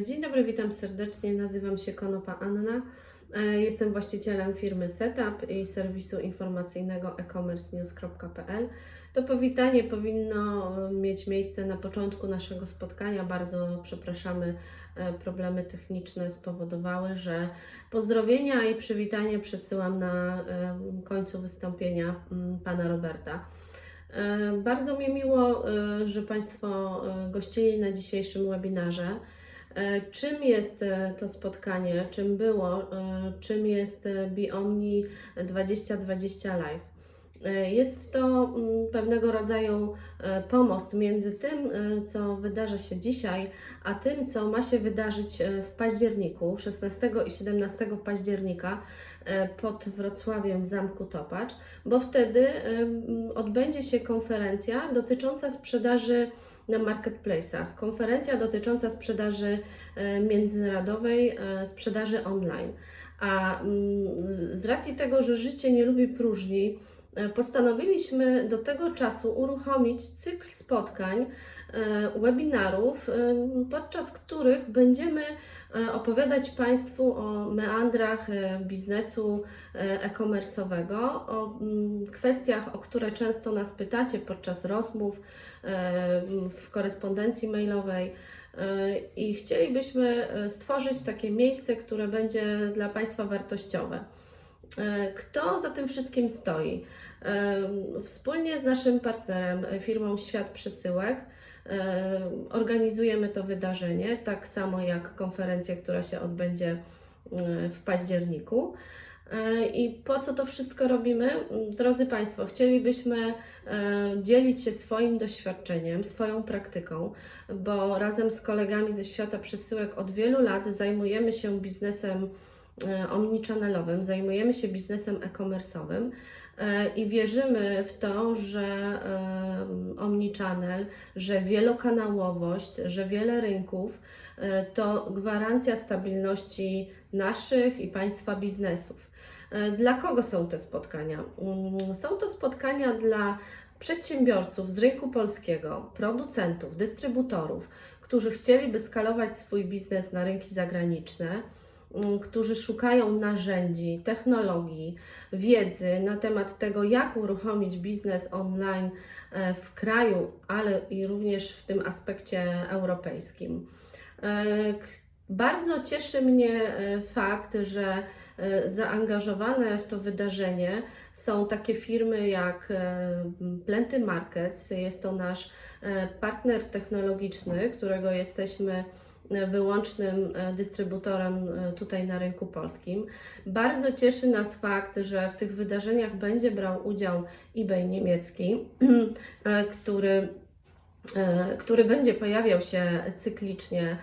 Dzień dobry, witam serdecznie. Nazywam się Konopa Anna. E, Jestem właścicielem firmy Setup i serwisu informacyjnego e-commercenews.pl. To powitanie powinno e, mieć miejsce na początku naszego spotkania. Bardzo przepraszamy, e, problemy techniczne spowodowały, że pozdrowienia i przywitanie przesyłam na końcu wystąpienia mm, pana Roberta. Bardzo mi miło, że Państwo gościli na dzisiejszym webinarze. E, Czym jest e, to spotkanie? Czym było? E, Czym jest Biomni 2020 Live? Jest to mm, pewnego rodzaju pomost między tym, co wydarza się dzisiaj, a tym, co ma się wydarzyć w październiku, 16 i 17 października pod Wrocławiem w Zamku Topacz, bo wtedy odbędzie się konferencja dotycząca sprzedaży na marketplace'ach. Konferencja dotycząca sprzedaży e, międzynarodowej, e, sprzedaży online. A mm, z racji tego, że życie nie lubi próżni, postanowiliśmy do tego czasu uruchomić cykl spotkań, e, webinarów, e, podczas których będziemy e, opowiadać Państwu o meandrach e, biznesu e, e-commerce'owego, o mm, kwestiach, o które często nas pytacie podczas rozmów, e, w korespondencji mailowej. E, I chcielibyśmy e, stworzyć takie miejsce, które będzie dla Państwa wartościowe. E, Kto za tym wszystkim stoi? E, Wspólnie z naszym partnerem, e, firmą Świat Przesyłek, organizujemy to wydarzenie, tak samo jak konferencję, która się odbędzie w październiku. I po co to wszystko robimy? Drodzy Państwo, chcielibyśmy dzielić się swoim doświadczeniem, swoją praktyką, bo razem z kolegami ze świata przesyłek od wielu lat zajmujemy się biznesem omnichannelowym, zajmujemy się biznesem e-commerce'owym e, i wierzymy w to, że e, omnichannel, że wielokanałowość, że wiele rynków e, to gwarancja stabilności naszych i Państwa biznesów. E, Dla kogo są te spotkania? Mm, Są to spotkania dla przedsiębiorców z rynku polskiego, producentów, dystrybutorów, którzy chcieliby skalować swój biznes na rynki zagraniczne, którzy szukają narzędzi, technologii, wiedzy na temat tego, jak uruchomić biznes online e, w kraju, ale i również w tym aspekcie europejskim. E, Bardzo cieszy mnie e, fakt, że zaangażowane w to wydarzenie są takie firmy jak Plenty Markets, jest to nasz partner technologiczny, którego jesteśmy wyłącznym e, dystrybutorem e, tutaj na rynku polskim. Bardzo cieszy nas fakt, że w tych wydarzeniach będzie brał udział eBay niemiecki, e, który który będzie pojawiał się cyklicznie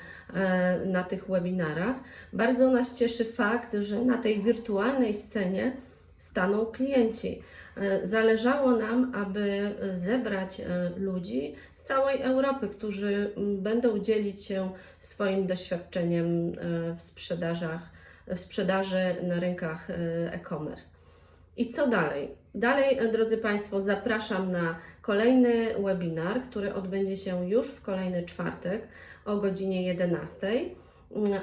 na tych webinarach. Bardzo nas cieszy fakt, że na tej wirtualnej scenie staną klienci. E, Zależało nam, aby zebrać e, ludzi z całej Europy, którzy będą dzielić się swoim doświadczeniem e, w sprzedażach, w sprzedaży na rynkach e, e-commerce. I co dalej? Dalej, e, drodzy Państwo, zapraszam na kolejny webinar, który odbędzie się już w kolejny czwartek o godzinie 11.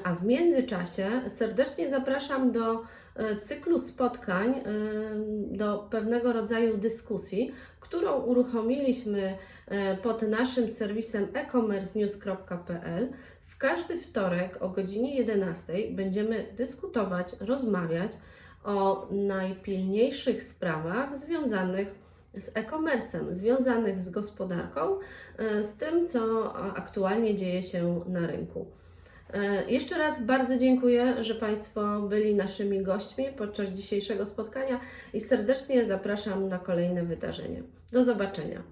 A w międzyczasie serdecznie zapraszam do e, cyklu spotkań, e, do pewnego rodzaju dyskusji, którą uruchomiliśmy e, pod naszym serwisem e-commercenews.pl. W każdy wtorek o godzinie 11 będziemy dyskutować, rozmawiać o najpilniejszych sprawach związanych z e-commerce'em, związanych z gospodarką, z tym, co aktualnie dzieje się na rynku. E, Jeszcze raz bardzo dziękuję, że Państwo byli naszymi gośćmi podczas dzisiejszego spotkania i serdecznie zapraszam na kolejne wydarzenie. Do zobaczenia.